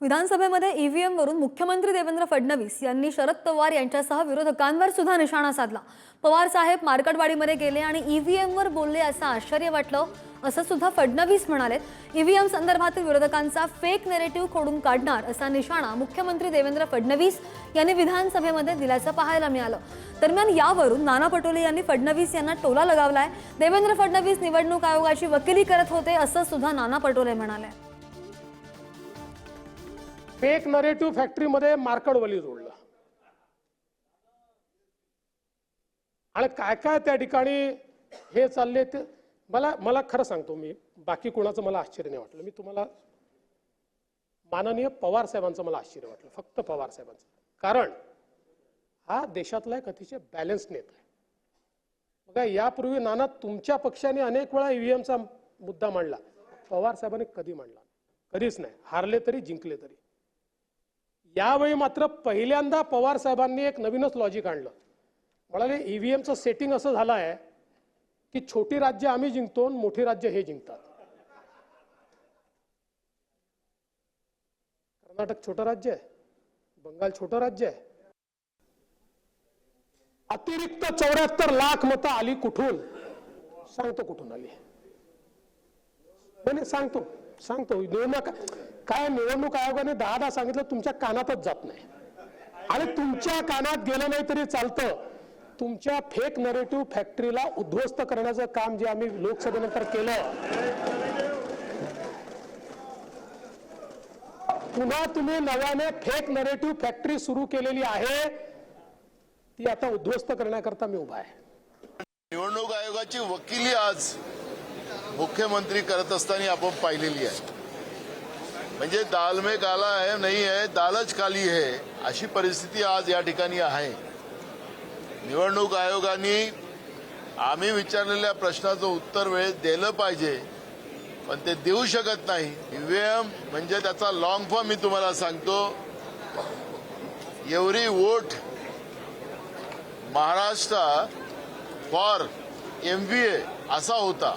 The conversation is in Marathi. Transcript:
विधानसभेमध्ये ईव्हीएमवरून मुख्यमंत्री देवेंद्र फडणवीस यांनी शरद पवार यांच्यासह विरोधकांवर सुद्धा निशाणा साधला. पवार साहेब मार्कटवाडीमध्ये गेले आणि ईव्हीएमवर बोलले असं आश्चर्य वाटलं असं सुद्धा फडणवीस म्हणाले ईव्हीएम संदर्भातील विरोधकांचा फेक नेरेटिव्ह खोडून काढणार असा निशाणा मुख्यमंत्री देवेंद्र फडणवीस यांनी विधानसभेमध्ये दिल्याचं पाहायला मिळालं. दरम्यान यावरून नाना पटोले यांनी फडणवीस यांना टोला लगावलाय. देवेंद्र फडणवीस निवडणूक आयोगाची वकिली करत होते असं सुद्धा नाना पटोले म्हणाले. फेक नरेटिव्ह फॅक्टरीमध्ये मार्कडवली जोडलं. आणि काय काय त्या ठिकाणी हे चालले ते मला मला खरं सांगतो मी बाकी कोणाचं मला आश्चर्य नाही वाटलं. मी तुम्हाला माननीय पवार साहेबांचं मला आश्चर्य वाटलं फक्त पवार साहेबांचं. कारण हा देशातला एक अतिशय बॅलन्स नेता आहे. बघा यापूर्वी नाना तुमच्या पक्षाने अनेक वेळा ईव्हीएमचा मुद्दा मांडला. पवार साहेबांनी कधी मांडला? कधीच नाही. हारले तरी जिंकले तरी. यावेळी मात्र पहिल्यांदा पवार साहेबांनी एक नवीनच लॉजिक आणलं. म्हणाले ईव्हीएमचं सेटिंग असं झालं आहे की छोटी राज्य आम्ही जिंकतो मोठी राज्य हे जिंकतात. कर्नाटक छोटं राज्य आहे बंगाल छोटं राज्य आहे. अतिरिक्त चौऱ्याहत्तर लाख मतं आली कुठून? सांगतो कुठून आली. सांगतो. सांगतो निवडणूक काय निवडणूक आयोगाने दहादा सांगितलं तुमच्या कानातच जात नाही. आणि तुमच्या कानात गेलं नाही तरी चालतं. तुमच्या फेक नरेटिव्ह फॅक्टरीला उद्ध्वस्त करण्याचं काम जे आम्ही लोकसभेनंतर केलं. पुन्हा तुम्ही नव्याने फेक नरेटिव्ह फॅक्टरी सुरू केलेली आहे. ती आता उद्ध्वस्त करण्याकरता मी उभा आहे. निवडणूक आयोगाची वकिली आज मुख्यमंत्री करत असताना आपण पाहिलेली आहे. म्हणजे दाल में काला है नाही आहे दालच काली आहे अशी परिस्थिती आज या ठिकाणी आहे. निवडणूक आयोगाने आम्ही विचारलेल्या प्रश्नाचं उत्तर वेळेत दिलं पाहिजे पण ते देऊ शकत नाही. ईव्हीएम म्हणजे त्याचा लॉंग फॉर्म मी तुम्हाला सांगतो. Every vote Maharashtra for M V A असा होता.